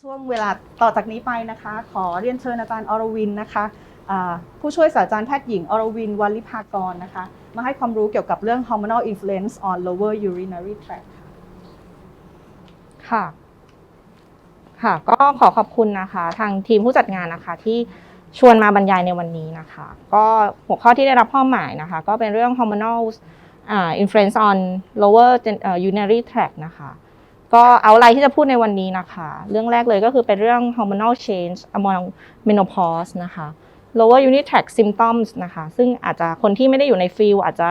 ช่วงเวลาต่อจากนี้ไปนะคะ ขอเรียนเชิญอาจารย์อรวินนะคะผู้ช่วยศาสตราจารย์แพทย์หญิงอรวินวัลิภากรนะคะ มาให้ความรู้เกี่ยวกับเรื่อง hormonal influence on lower urinary tract ค่ะ ค่ะ ก็ขอขอบคุณนะคะ ทางทีมผู้จัดงานนะคะที่ชวนมาบรรยายในวันนี้นะคะ ก็หัวข้อที่ได้รับข้อหมายนะคะ ก็เป็นเรื่อง hormonal influence on lower urinary tract นะคะ ก็เอาอะไรที่จะพูดในวันนี้นะคะ เรื่องแรกเลยก็คือเป็นเรื่อง hormonal change among menopause นะคะ lower urinary tract symptoms นะคะ ซึ่งอาจจะคนที่ไม่ได้อยู่ในฟิลอาจจะ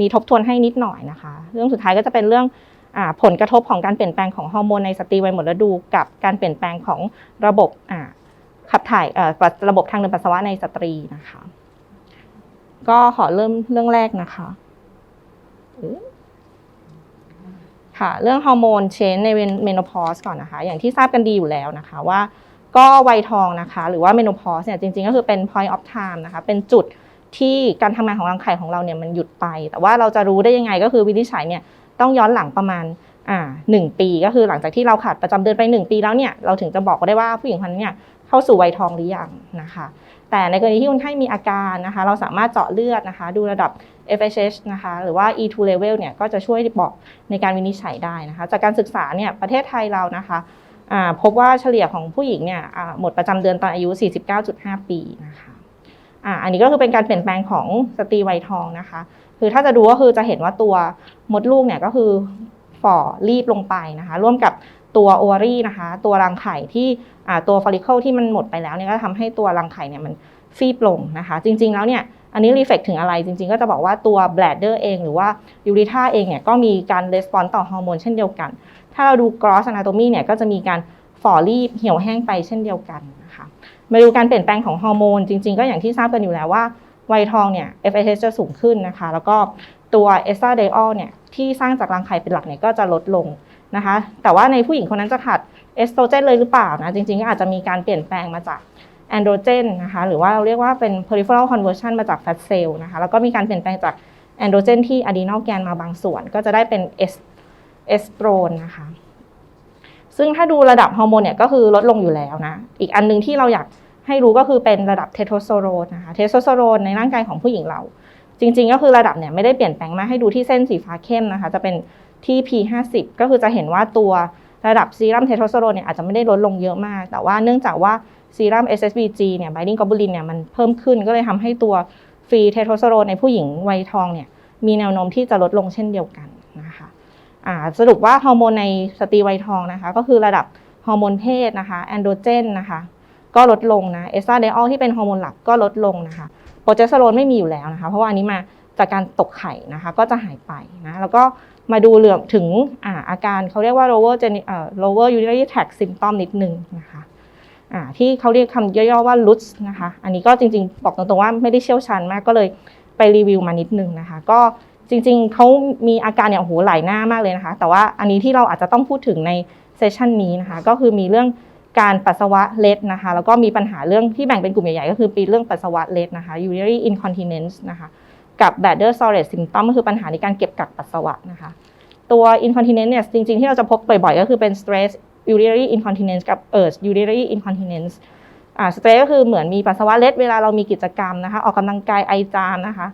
มีทบทวนให้นิดหน่อยนะคะ เรื่องสุดท้ายก็จะเป็นเรื่องอผลกระทบของการเปลี่ยนแปลงของฮอร์โมนในสตรีวัยหมดฤดูกับการเปลี่ยนแปลงของระบบขับถ่ายระบบทางเดินปัสสาวะในสตรีนะคะ ก็ขอเริ่มเรื่องแรกนะคะ ค่ะ เรื่องฮอร์โมนเชนในเมโนพอสก่อนนะคะ อย่างที่ทราบกันดีอยู่แล้วนะคะว่า ก็วัยทองนะคะ หรือว่าเมโนพอสเนี่ยจริงๆ ก็คือเป็น point of time นะคะ เป็นจุดที่การทำงานของรังไข่ของเราเนี่ยมันหยุดไป แต่ว่าเราจะรู้ได้ยังไงก็คือวินิจฉัยเนี่ยต้องย้อนหลังประมาณอ่าหนึ่งปีก็คือหลังจากที่เราขาดประจำเดือนไปหนึ่งปีแล้วเนี่ยเราถึงจะบอกได้ว่าผู้หญิงคนนั้นเนี่ยเข้าสู่วัยทองหรือยังนะคะ แต่ในกรณีที่คนไข้มีอาการนะคะ เราสามารถเจาะเลือดนะคะ ดูระดับ FSH นะคะหรือว่า E2 level เนี่ยก็จะช่วยบอกในการวินิจฉัยได้นะคะ จากการศึกษาเนี่ยประเทศไทยเรานะคะพบว่าเฉลี่ยของผู้หญิงเนี่ยหมดประจำเดือนตอนอายุ 49.5 ปีนะคะอันนี้ก็คือเป็นการเปลี่ยนแปลงของสตรีวัยทองนะคะ คือถ้าจะดูก็คือจะเห็นว่าตัวมดลูกเนี่ยก็คือฝ่อรีบลงไปนะคะ ร่วมกับตัวโอวารีนะคะ ตัวรังไข่ที่ตัวฟอลิเคิลที่มันหมดไปแล้วเนี่ยก็ทำให้ตัวรังไข่เนี่ยมันฟีบลงนะคะ จริงๆแล้วเนี่ย อันนี้รีเฟกถึงอะไรจริงๆ ก็จะบอกว่าตัวแบลดเดอร์เอง หรือว่ายูริธาเองเนี่ยก็มีการレスปอนต่อฮอร์โมนเช่นเดียวกัน ถ้าเราดู gross anatomy เนี่ยก็จะมีการฝ่อรีบเหี่ยวแห้งไปเช่นเดียวกันนะคะมาดูการเปลี่ยนแปลงของฮอร์โมนจริง ๆ ก็อย่างที่ทราบกันอยู่แล้วว่าวัยทองเนี่ย FSH จะสูงขึ้นนะคะ แล้วก็ตัวเอสตราเดออลเนี่ยที่สร้างจากรังไข่เป็นหลักเนี่ยก็จะลดลงนะคะ แต่ว่าในผู้หญิงคนนั้นจะขาดเอสโตรเจนเลยหรือเปล่านะจริงๆก็อาจจะมีการเปลี่ยนแปลงมาจาก แอนโดรเจนนะคะหรือว่าเราเรียกว่าเป็น peripheral conversion มาจากแฟตเซลล์นะคะแล้วก็มีการเปลี่ยนแปลงจากแอนโดรเจนที่อะดีนอลแกนมาบางส่วน ก็จะได้เป็นเอสเอสโตรนนะคะซึ่งถ้าดูระดับฮอร์โมนเนี่ยก็คือลดลงอยู่แล้วนะอีกอันหนึงที่เราอยากให้รู้ก็คือเป็นระดับเทสโทสเตอโรนนะคะเทสโทสเตอโรนในร่างกายของผู้หญิงเรา จริง ๆ ก็คือระดับเนี่ยไม่ได้เปลี่ยนแปลงมากให้ดูที่เส้นสีฟ้าเข้มนะคะจะเป็นที่ P50 ก็คือจะเห็นว่าตัวระดับซีรัมเทสโทสเตอโรนเนี่ยอาจจะไม่ได้ลดลงเยอะมาก แต่ว่าเนื่องจากว่า ซีรัม SSBG เนี่ย binding globulin เนี่ยมันเพิ่มขึ้นก็เลยทำให้ตัวฟรีเทโทสเตอโรนในผู้หญิงวัยทองเนี่ยมีแนวโน้มที่จะลดลงเช่นเดียวกันนะคะสรุปว่าฮอร์โมนในสตรีวัยทองนะคะก็คือระดับฮอร์โมนเพศนะคะแอนโดรเจนนะคะก็ลดลงนะเอสตราเดออลที่เป็นฮอร์โมนหลักก็ลดลงนะคะโปรเจสเตอโรนไม่มีอยู่แล้วนะคะเพราะว่าอันนี้มาจากการตกไข่นะคะก็จะหายไปนะแล้วก็มาดูเรื่องถึงอาอาการเขาเรียกว่า lower gen lower urinary tract symptom นิดนึงนะคะ ที่เขาเรียกคำย่อๆว่า LUTS นะคะ อันนี้ก็จริงๆ บอกตรงๆว่าไม่ได้เชี่ยวชาญมากก็เลยไปรีวิวมานิดนึงนะคะ ก็จริงๆเขามีอาการเนี่ยโอ้โหหลายหน้ามากเลยนะคะ แต่ว่าอันนี้ที่เราอาจจะต้องพูดถึงในเซสชันนี้นะคะ ก็คือมีเรื่องการปัสสาวะเล็ดนะคะ แล้วก็มีปัญหาเรื่องที่แบ่งเป็นกลุ่มใหญ่ๆ ก็คือปีเรื่องปัสสาวะเล็ดนะคะ urinary incontinence นะคะ กับ bladder storage symptom ก็คือปัญหาในการเก็บกักปัสสาวะนะคะ ตัว incontinence เนี่ยจริงๆ ที่เราจะพบบ่อยๆ ก็คือเป็น stress urinary incontinence กับ urge urinary incontinence อ่า stress ก็คือเหมือนมีปัสสาวะเล็ดเวลาเรามีกิจกรรมนะคะ ออกกำลังกายไอจามนะคะ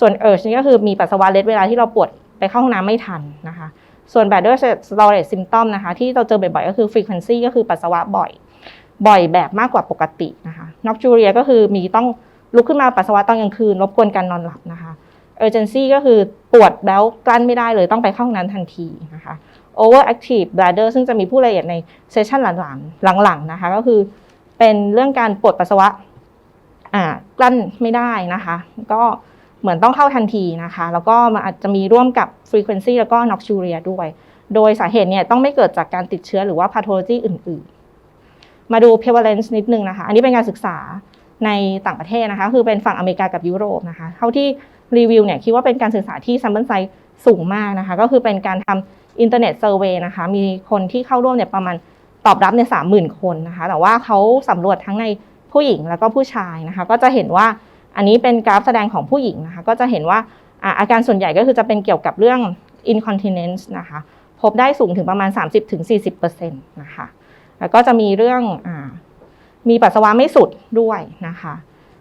ส่วน urge นี่ก็คือมีปัสสาวะเล็ดเวลาที่เราปวดไปเข้าห้องน้ำไม่ทันนะคะ ส่วน bad r storage symptom นะคะ ที่เราเจอบ่อยๆก็คือ frequency ก็คือปัสสาวะบ่อย บ่อยแบบมากกว่าปกตินะคะ nocturia ก็คือมีต้องลุกขึ้นมาปัสสาวะตอนกลางคืนรบกวนการนอนหลับนะคะ urgency ก็คือปวดแล้วกลั้นไม่ได้เลยต้องไปเข้าห้องน้ำทันทีนะคะ overactive bladder ซึ่งจะมีผู้ละเอียดในเซสชันหลังๆหลังๆนะคะก็คือเป็นเรื่องการปวดปัสสาวะอ่ากลั้นไม่ได้นะคะ ก็เหมือนต้องเข้าทันทีนะคะ แล้วก็มันอาจจะมีร่วมกับ frequency แล้วก็ nocturia ด้วย โดยสาเหตุเนี่ยต้องไม่เกิดจากการติดเชื้อหรือว่า pathology อื่นๆ มาดู prevalence นิดนึงนะคะ อันนี้เป็นการศึกษาในต่างประเทศนะคะ คือเป็นฝั่งอเมริกากับยุโรปนะคะ เท่าที่รีวิวเนี่ยคิดว่าเป็นการศึกษาที่ sample size สูงมากนะคะ ก็คือเป็นการทำ อินเทอร์เน็ตเซอร์เวยนะคะ มีคนที่เข้าร่วมเนี่ยประมาณตอบรับเนี่ยสามหมื่นคนนะคะ แต่ว่าเขาสำรวจทั้งในผู้หญิงแล้วก็ผู้ชายนะคะ ก็จะเห็นว่าอันนี้เป็นกราฟแสดงของผู้หญิงนะคะ ก็จะเห็นว่าอาการส่วนใหญ่ก็คือจะเป็นเกี่ยวกับเรื่อง incontinence นะคะ พบได้สูงถึงประมาณ 30-40%นะคะ แล้วก็จะมีเรื่องอมีปัสสาวะไม่สุดด้วยนะคะ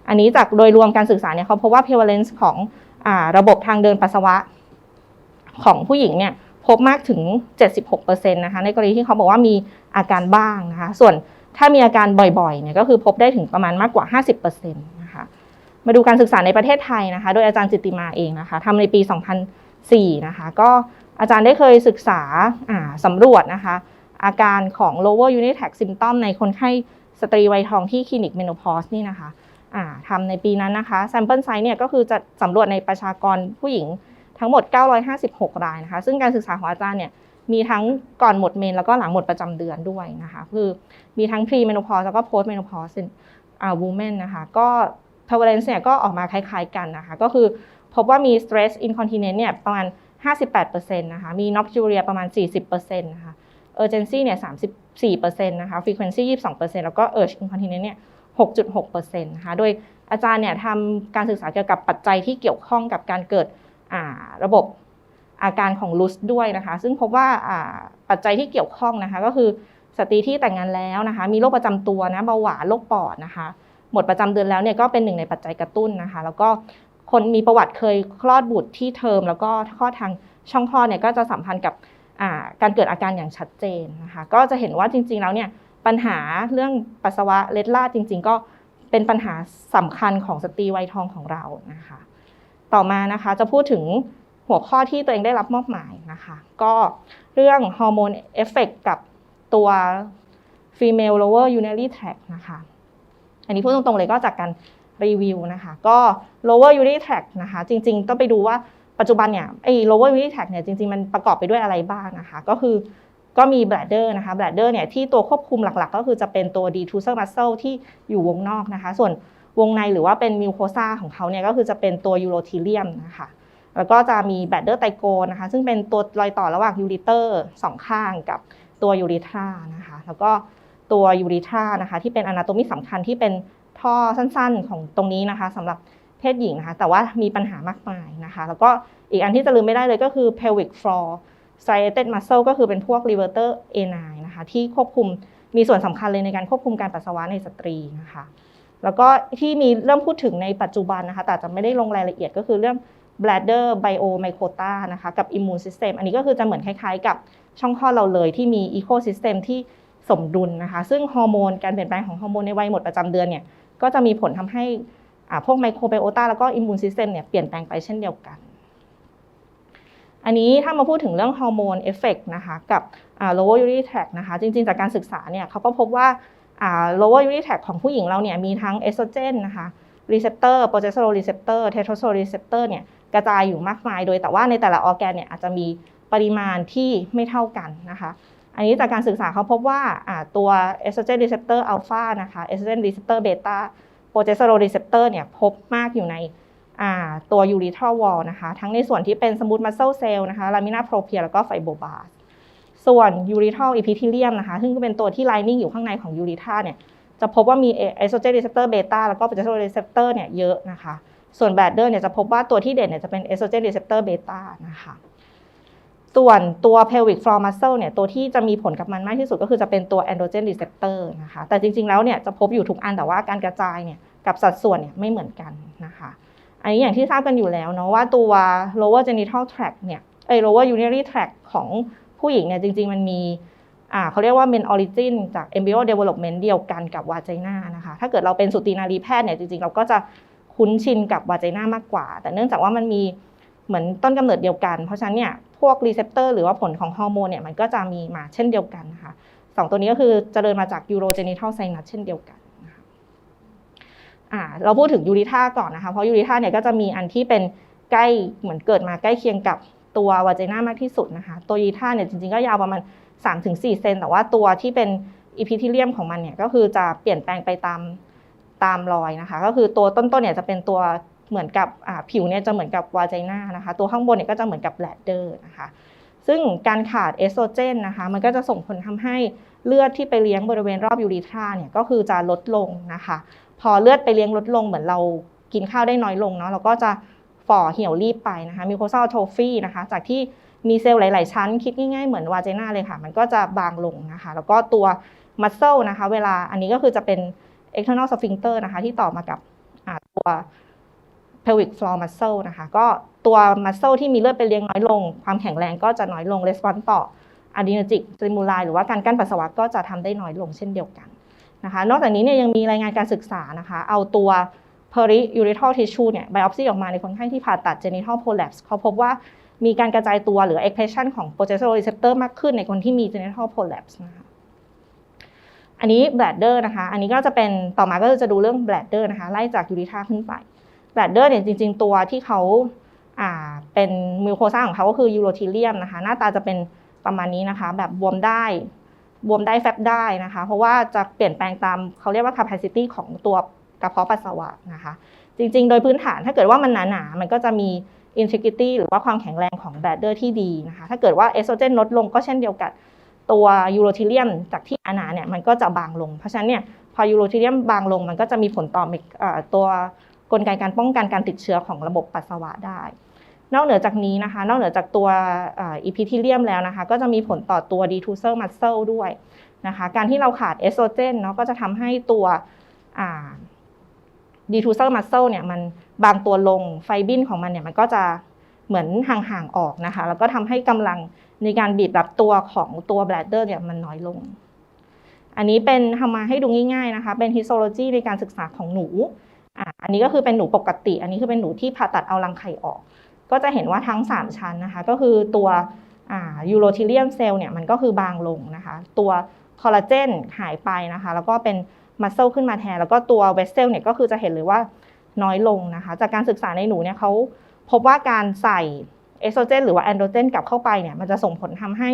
อันนี้จากโดยรวมการศึกษาเนี่ยเขาพบว่า prevalence ของอระบบทางเดินปัสสาวะของผู้หญิงเนี่ย พบมากถึง 76%นะคะในกรณีที่เขาบอกว่ามีอาการบ้างนะคะ ส่วนถ้ามีอาการบ่อยๆเนี่ยก็คือพบได้ถึงประมาณมากกว่า 50%นะคะมาดูการศึกษาในประเทศไทยนะคะ โดยอาจารย์จิตติมาเองนะคะทำในปี 2004 นะคะ ก็อาจารย์ได้เคยศึกษาสำรวจนะคะ อาการของ lower unit tract symptom ในคนไข้สตรีวัยทองที่คลินิกเมโพอสนี่นะคะทำในปีนั้นนะคะ sample size เนี่ยก็คือจะสำรวจในประชากรผู้หญิง ทั้งหมด 956 รายนะคะ ซึ่งการศึกษาของอาจารย์เนี่ยมีทั้งก่อนหมดเมนแล้วก็หลังหมดประจำเดือนด้วยนะคะคือมีทั้ง pre menopause แล้วก็ post menopause อ่า women นะคะก็ prevalence เนี่ยก็ออกมาคล้ายๆกันนะคะ ก็คือพบว่ามี stress incontinence เนี่ยประมาณ 58%นะคะ มี nocturia ประมาณ 40%นะคะ urgency เนี่ย 34%นะคะ frequency 22%แล้วก็ urge incontinence เนี่ย 6.6%นะคะ โดยอาจารย์เนี่ยทำการศึกษาเกี่ยวกับปัจจัยที่เกี่ยวข้องกับการเกิด ระบบอาการของลุสด้วยนะคะ ซึ่งพบว่าปัจจัยที่เกี่ยวข้องนะคะก็คือสตรีที่แต่งงานแล้วนะคะ มีโรคประจำตัวนะเบาหวานโรคปอดนะคะ หมดประจำเดือนแล้วเนี่ยก็เป็นหนึ่งในปัจจัยกระตุ้นนะคะ แล้วก็คนมีประวัติเคยคลอดบุตรที่เทอม แล้วก็คลอดทางช่องคลอดเนี่ยก็จะสัมพันธ์กับการเกิดอาการอย่างชัดเจนนะคะ ก็จะเห็นว่าจริง ๆ แล้วเนี่ยปัญหาเรื่องปัสสาวะเล็ดลาดจริง ๆ ก็เป็นปัญหาสำคัญของสตรีวัยทองของเรานะคะ ต่อมานะคะจะพูดถึงหัวข้อที่ตัวเองได้รับมอบหมายนะคะ ก็เรื่องฮอร์โมนเอฟเฟกกับตัว female lower urinary tract นะคะ อันนี้พูดตรงๆเลยก็จากการรีวิวนะคะ ก็ lower urinary tract นะคะ จริงๆ ต้องไปดูว่าปัจจุบันเนี่ยไอ้ lower urinary tract เนี่ยจริงๆ มันประกอบไปด้วยอะไรบ้างนะคะ ก็คือก็มี bladder นะคะ bladder เนี่ยที่ตัวควบคุมหลักๆ ก็คือจะเป็นตัว detrusor muscle ที่อยู่วงนอกนะคะ ส่วน วงในหรือว่าเป็น mucosa ของเขาเนี่ยก็คือจะเป็นตัว urothelium นะคะแล้วก็จะมี bladder ไตโกนะคะซึ่งเป็นตัวรอยต่อระหว่างยูริเตอร์สองข้างกับตัวยูริทรานะคะแล้วก็ตัวยูริทรานะคะที่เป็นอนาโตมีสำคัญที่เป็นท่อสั้นๆของตรงนี้นะคะสำหรับเพศหญิงนะคะ แต่ว่ามีปัญหามากมายนะคะ แล้วก็อีกอันที่จะลืมไม่ได้เลยก็คือ pelvic floor striated muscle ก็คือเป็นพวก reverter A9 นะคะที่ควบคุมมีส่วนสำคัญเลยในการควบคุมการปัสสาวะในสตรีนะคะ แล้วก็ที่มีเริ่มพูดถึงในปัจจุบันนะคะ แต่จะไม่ได้ลงรายละเอียดก็คือเรื่อง bladder biomycota นะคะกับ immune system อันนี้ก็คือจะเหมือนคล้ายๆ กับช่องคลอดเราเลยที่มี ecosystem ที่สมดุลนะคะ ซึ่งฮอร์โมนการเปลี่ยนแปลงของฮอร์โมนในวัยหมดประจำเดือนเนี่ยก็จะมีผลทำให้พวกไมโครไบโอตาแล้วก็ immune system เนี่ยเปลี่ยนแปลงไปเช่นเดียวกัน อันนี้ถ้ามาพูดถึงเรื่องฮอร์โมนเอฟเฟกนะคะกับ lower urinary tract นะคะ จริงๆ จากการศึกษาเนี่ยเขาก็พบว่า lower urinary tract ของผู้หญิงเราเนี่ยมีทั้งเอสโตรเจนนะคะรีเซพเตอร์โปรเจสโตรรีเซพเตอร์เทสโทสเตอรรีเซพเตอร์เนี่ยกระจายอยู่มากมาย โดยแต่ว่าในแต่ละออแกนเนี่ยอาจจะมีปริมาณที่ไม่เท่ากันนะคะ อันนี้จากการศึกษาเขาพบว่าตัวเอสโตรเจนรีเซพเตอร์อัลฟานะคะเอสโตรเจนรีเซพเตอร์เบต้าโปรเจสโตรรีเซพเตอร์เนี่ยพบมากอยู่ในตัวยูริทรัลวอลนะคะทั้งในส่วนที่เป็นสมูทมัสเซลเซลล์นะคะลามินาโปรเพียแล้วก็ไฟโบบาส่วน urethral epithelium นะคะ ซึ่งก็เป็นตัวที่ lining อยู่ข้างในของ urethra เนี่ย จะพบว่ามี estrogen receptor beta แล้วก็ progesterone receptor เนี่ยเยอะนะคะ ส่วน bladder เนี่ยจะพบว่าตัวที่เด่นเนี่ยจะเป็น estrogen receptor beta นะคะ ส่วนตัว pelvic floor muscle เนี่ย ตัวที่จะมีผลกับมันมากที่สุดก็คือจะเป็นตัว androgen receptor นะคะ แต่จริงๆ แล้วเนี่ยจะพบอยู่ทุกอันแต่ว่าการกระจายเนี่ยกับสัดส่วนเนี่ยไม่เหมือนกันนะคะ อันนี้อย่างที่ทราบกันอยู่แล้วเนาะว่าตัว lower genital tract เนี่ย เอ้ย lower urinary tract ของ ผู้หญิงเนี่ยจริง ๆ มันมีอ่าเขาเรียกว่า main origin จาก embryo development เดียวกันกับวาจ i นานะคะ ถ้าเกิดเราเป็นสุตินารีแพทย์เนี่ยจริง ๆ เราก็จะคุ้นชินกับวาจ i นามากกว่า แต่เนื่องจากว่ามันมีเหมือนต้นกำเนิดเดียวกัน เพราะฉะนั้นเนี่ยพวกรีเซพเตอร์หรือว่าผลของฮอร์โมนเนี่ยมันก็จะมีมาเช่นเดียวกันนะคะสองตัวนี้ก็คือเจริญมาจาก urogenital sinus เช่นเดียวกันนะคะเราพูดถึงยูริท่าก่อนนะคะ เพราะยูริท่าเนี่ยก็จะมีอันที่เป็นใกล้เหมือนเกิดมาใกล้เคียงกับ ตัววาจ i นามากที่สุดนะคะ ตัวยูริท่าเนี่ยจริงๆก็ยาวประมาณ 3-4 เซน แต่ว่าตัวที่เป็นอีพิทิเลียมของมันเนี่ยก็คือจะเปลี่ยนแปลงไปตามตามรอยนะคะ ก็คือตัวต้นๆเนี่ยจะเป็นตัวเหมือนกับผิวเนี่ยจะเหมือนกับวาจ i นานะคะ ตัวข้างบนเนี่ยก็จะเหมือนกับแบลดเดอร์นะคะซึ่งการขาดเอสโตรเจนนะคะ มันก็จะส่งผลทำให้เลือดที่ไปเลี้ยงบริเวณรอบยูริทราเนี่ยก็คือจะลดลงนะคะ พอเลือดไปเลี้ยงลดลงเหมือนเรากินข้าวได้น้อยลงเนาะเราก็จะ ฝ่อเหี่ยวรีบไปนะคะมิโคซ a ลโทฟี่นะคะจากที่มีเซลล์หลาย ๆ ชั้น คิดง่าย ๆ เหมือนวาเจน่าเลยค่ะ มันก็จะบางลงนะคะ แล้วก็ตัว muscle นะคะ เวลาอันนี้ก็คือจะเป็น external sphincter นะคะ ที่ต่อมากับตัว pelvic floor muscle นะคะ ก็ตัว muscle ที่มีเลือดไปเลี้ยงน้อยลง ความแข็งแรงก็จะน้อยลง response ต่อ adrenergic stimuli หรือว่าการกั้นปัสสาวะก็จะทำได้น้อยลงเช่นเดียวกันนะคะ นอกจากนี้เนี่ยยังมีรายงานการศึกษานะคะ เอาตัว periurethral tissue เนี่ย biopsy ออกมาในคนไข้ที่ผ่าตัด genital prolapse เขาพบว่ามีการกระจายตัวหรือ expression ของ progesterone receptor มากขึ้นในคนที่มี genital prolapse นะคะอันนี้ bladder นะคะ อันนี้ก็จะเป็นต่อมาก็จะดูเรื่อง bladder นะคะ ไล่จาก urethra ขึ้นไป bladder เนี่ยจริง ๆ ตัวที่เขาอ่าเป็นมิวโคซ่าของเขาก็คือ urothelium นะคะ หน้าตาจะเป็นประมาณนี้นะคะ แบบบวมได้บวมได้แฟบได้นะคะ เพราะว่าจะเปลี่ยนแปลงตามเขาเรียกว่า capacity ของตัว กระเพาะปัสสาวะนะคะ จริงๆ โดยพื้นฐานถ้าเกิดว่ามันหนาๆ มันก็จะมี integrity หรือว่าความแข็งแรงของ bladder ที่ดีนะคะ ถ้าเกิดว่าเอสโตรเจนลดลงก็เช่นเดียวกันตัวยูโรทิเลียมจากที่หนาๆเนี่ยมันก็จะบางลง เพราะฉะนั้นเนี่ยพอยูโรทิเลียมบางลง มันก็จะมีผลต่อตัวกลไกการป้องกันการติดเชื้อของระบบปัสสาวะได้ นอกเหนือจากนี้นะคะ นอกเหนือจากตัวอีพิทิเลียมแล้วนะคะ ก็จะมีผลต่อตัว diffuser muscle ด้วยนะคะ การที่เราขาดเอสโตรเจนเนาะก็จะทำให้ตัว อ่า diffuser muscle เนี่ยมันบางตัวลงไฟบินของมันเนี่ยมันก็จะเหมือนห่างๆออกนะคะ แล้วก็ทำให้กำลังในการบีบรับตัวของตัว bladder เนี่ยมันน้อยลง อันนี้เป็นทำมาให้ดูง่ายๆนะคะ เป็น histology ในการศึกษาของหนูอะอันนี้ก็คือเป็นหนูปกติ อันนี้คือเป็นหนูที่ผ่าตัดเอารังไข่ออก ก็จะเห็นว่าทั้ง 3 ชั้นนะคะ ก็คือตัวยูโรทิเลียมเซลล์เนี่ยมันก็คือบางลงนะคะ ตัวคอลลาเจนหายไปนะคะ แล้วก็เป็น มัสเซลขึ้นมาแทน แล้วก็ตัวเวสเซลเนี่ยก็คือจะเห็นเลยว่าน้อยลงนะคะ จากการศึกษาในหนูเนี่ยเขาพบว่าการใส่เอสโตรเจนหรือว่าแอนโดรเจนกลับเข้าไปเนี่ยมันจะส่งผลทำให้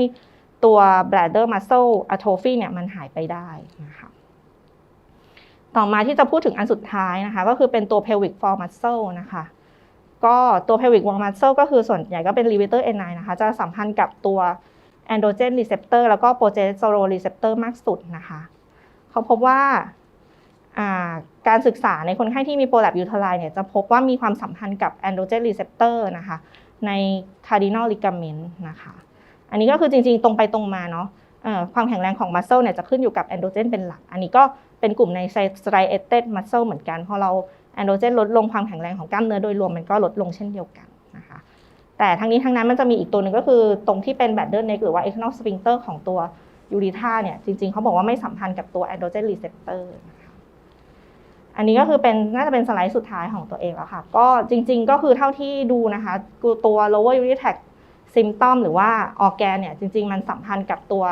ตัว bladder muscle atrophy เนี่ยมันหายไปได้นะคะต่อมาที่จะพูดถึงอันสุดท้ายนะคะ ก็คือเป็นตัว pelvic floor muscle นะคะ ก็ตัว pelvic wall muscle ก็คือส่วนใหญ่ก็เป็น levator ni นะคะ จะสัมพันธ์กับตัว androgen receptor แล้วก็ progesterone receptor มากสุดนะคะ เขาพบว่าการศึกษาในคนไข้ที่มี prolapse uterine เนี่ยจะพบว่ามีความสัมพันธ์กับ androgen receptor นะคะใน cardinal ligament นะคะอันนี้ก็คือจริงๆ ตรงไปตรงมาเนาะความแข็งแรงของ muscle เนี่ยจะขึ้นอยู่กับ androgen เป็นหลัก อันนี้ก็เป็นกลุ่มใน striated muscle เหมือนกันพอเรา androgen ลดลงความแข็งแรงของกล้ามเนื้อโดยรวมมันก็ลดลงเช่นเดียวกันนะคะแต่ทั้งนี้ทั้งนั้นมันจะมีอีกตัวหนึ่งก็คือตรงที่เป็น bladder neck หรือว่า external sphincter ของตัว urethra เนี่ยจริงๆเขาบอกว่าไม่สัมพันธ์กับตัว androgen receptor นะคะอันนี้ก็คือเป็นน่าจะเป็นสไลด์สุดท้ายของตัวเองแล้วค่ะ ก็จริงๆก็คือเท่าที่ดูนะคะตัว lower urinary tract symptom หรือว่าออแกนเนี่ยจริง ๆ มันสัมพันธ์กับตัว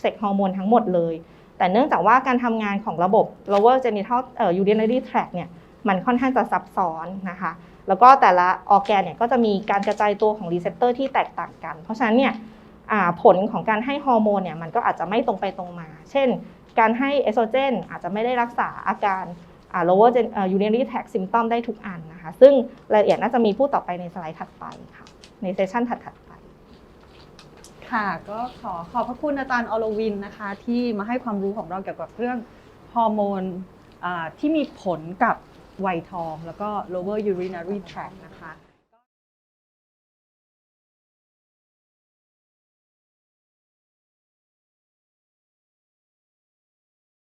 เซ็กฮอร์โมนทั้งหมดเลย แต่เนื่องจากว่าการทำงานของระบบ lower genital เอ่อ urinary tract เนี่ยมันค่อนข้างจะซับซ้อนนะคะ แล้วก็แต่ละออแกนเนี่ยก็จะมีการกระจายตัวของรีเซพเตอร์ที่แตกต่างกัน เพราะฉะนั้นเนี่ย ผลของการให้ฮอร์โมนเนี่ยมันก็อาจจะไม่ตรงไปตรงมา เช่น การให้เอสโตรเจนอาจจะไม่ได้รักษาอาการ lower gen- เอ่อ urinary tract symptom ได้ทุกอันนะคะ ซึ่งรายละเอียดน่าจะมีพูดต่อไปในสไลด์ถัดไปค่ะ ในเซสชันถัดๆไป ค่ะ ก็ขอขอบพระคุณอาจารย์อรวินนะคะ ที่มาให้ความรู้ของเราเกี่ยวกับเรื่องฮอร์โมนที่มีผลกับวัยทอง แล้วก็ lower urinary tract นะคะ